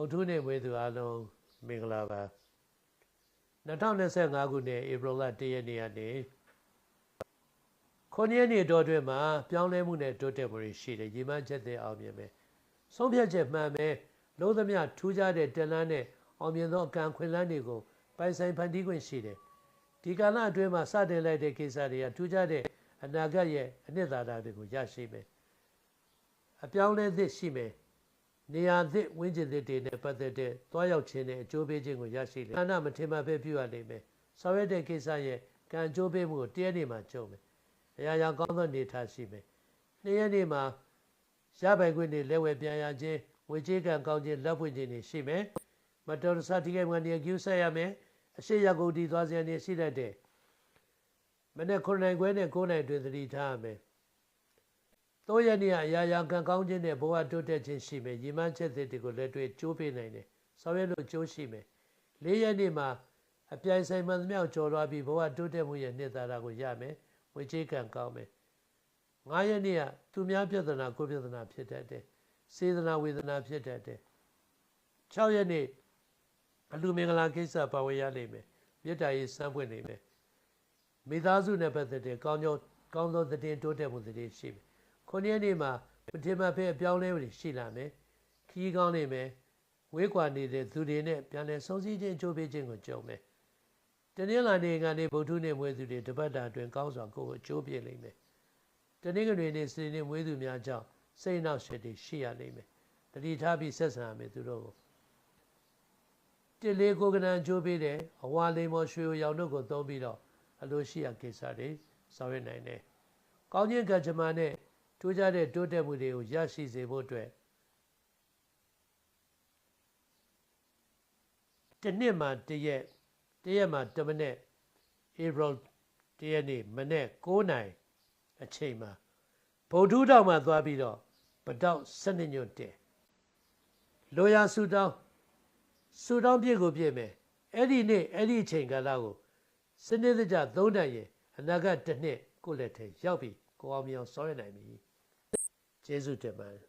ဗုဒ္ဓနေ့မွေးသူအားလုံးမင်္ဂလာပါ2025ခုနှစ်ဧပြီလ1ရက်နေ့ကနေခုနှစ်ရက်နေ့တော်အတွင်းမှာပြောင်းလဲမှုနဲ့တိုးတက်မှုတွေရှိတယ်ရည်မှန်းချက်တွေအောင်မြင်မယ်ဆုံးဖြတ်ချက်မှန်မယ်လုံးသမျှထူးခြားတဲ့တန်လန်းနဲ့အောင်မြင်သောအကံခွင့်လန်းတွေကိုပိုင်ဆိုင်ဖန်တီးခွင့်ရှိတယ်ဒီကာလအတွင်းမှာစတင်လိုက်တဲ့ကိစ္စတွေကထူးခြားတဲ့အနာဂတ်ရဲ့အနှစ်သာရတွေကိုရရှိမယ်အပြောင်းလဲသစ်ရှိမယ် နေရာသစ်ဝင်းကျင်သစ်တွေနဲ့ပတ်သက်တဲ့သွားရောက်ခြင်းနဲ့အကျိုးပေးခြင်းကိုရရှိလေ။အနာမထင်မှပဲပြုရလိမ့်မယ်။ဆောင်ရွက်တဲ့ကိစ္စရဲ့ကံအကျိုးပေးမှုကိုတရက်နေ့မှာကြုံမယ်။အရာရာကောင်းသောနေထားရှိမယ်။နေ့ရက်နေ့မှာရပိုင်ခွင့်တွေလက်ဝဲပြန်ရခြင်းဝေချေကံကောင်းခြင်းလက်ဖွင့်ခြင်းတွေရှိမယ်။မတော်တဆတိကိမကနေကျူးဆက်ရမယ်။အရှိရကုန်ဒီသွားစရာနေရှိတတ်တဲ့မနေ့9နိုင်ခွဲနဲ့9နိုင်တွင်သတိထားရမယ်။ သုံးရက်နေ့အရာရာကံကောင်းခြင်းနဲ့ဘဝတိုးတက်ခြင်းရှိမယ်ညီမချက်တွေကိုလက်တွေ့ကြိုးပေးနိုင်တယ်ဆောင်ရွက်လို့ကြိုးရှိမယ်လေးရက်နေ့မှာအပြိုင်ဆိုင်မှန်သမျှကျော်လွှားပြီးဘဝတိုးတက်မှုရဲ့နှစ်သာရကိုရမယ်ဝေချေကံကောင်းမယ်ငါးရက်နေ့ကသူများပြဿနာကိုပြဿနာဖြစ်တတ်တယ်စေတနာဝေဒနာဖြစ်တတ်တယ်6ရက်နေ့အလူမင်္ဂလာကိစ္စပါဝင်ရလိမ့်မယ်မြတ်တာရေးစမ်းပွင့်နေမယ်မိသားစုနဲ့ပတ်သက်တဲ့ကောင်းကျိုးကောင်းသောသတင်းတိုးတက်မှုတွေရှိမယ် ခုနှစ်ရက်နေ့မှာပထမဖက်အပြောင်းလဲတွေရှိလာမယ်ခီးကောင်းနေမယ်ဝေးကွာနေတဲ့သူတွေနဲ့ပြန်လည်ဆုံးစည်းခြင်းကြိုးပေးခြင်းကိုကြုံမယ်တနင်္လာနေ့ကနေဗုဒ္ဓနေ့မွေးသူတွေတပတ်တာအတွင်းကောင်းစွာကိုယ်ကိုအကျိုးပြလိမ့်မယ်တနင်္ဂနွေနေ့စနေနေ့မွေးသူများကြောင့်စိတ်နှောက်ယှက်တွေရှိရလိမ့်မယ်တတိထားပြီးဆက်ဆံရမယ်သူတို့ကိုတစ်လေးကိုကနန်ကြိုးပေးတယ်အဝါလိမ်မော်ရွှေရောင်တို့ကိုသုံးပြီးတော့အလိုရှိရာကိစ္စတွေဆောင်ရွက်နိုင်တယ်ကောင်းခြင်းကကြမ္မာနဲ့ တိုးကြတဲ့တိုးတက်မှုတွေကိုရရှိစေဖို့အတွက်တစ်နှစ်မှာတစ်ရက်တစ်ရက်မှာတစ်မိနစ် April တရက်နေ့မနေ့9နိုင်အချိန်မှာဗုဒ္ဓတောင်မှာသွားပြီးတော့ပတောက်7ညွတ်တယ်လိုရာဆူတောင်းဆူတောင်းပြည့်ကိုပြည့်မယ်အဲ့ဒီနေ့အဲ့ဒီအချိန်ကာလကိုစနစ်တကျသုံးနိုင်ရင်အနာဂတ်တစ်နှစ်ကိုယ့်လက်ထဲရောက်ပြီ ကိုအောင်မြောင်ဆောရနိုင်ပြီကျေးဇူးတင်ပါတယ်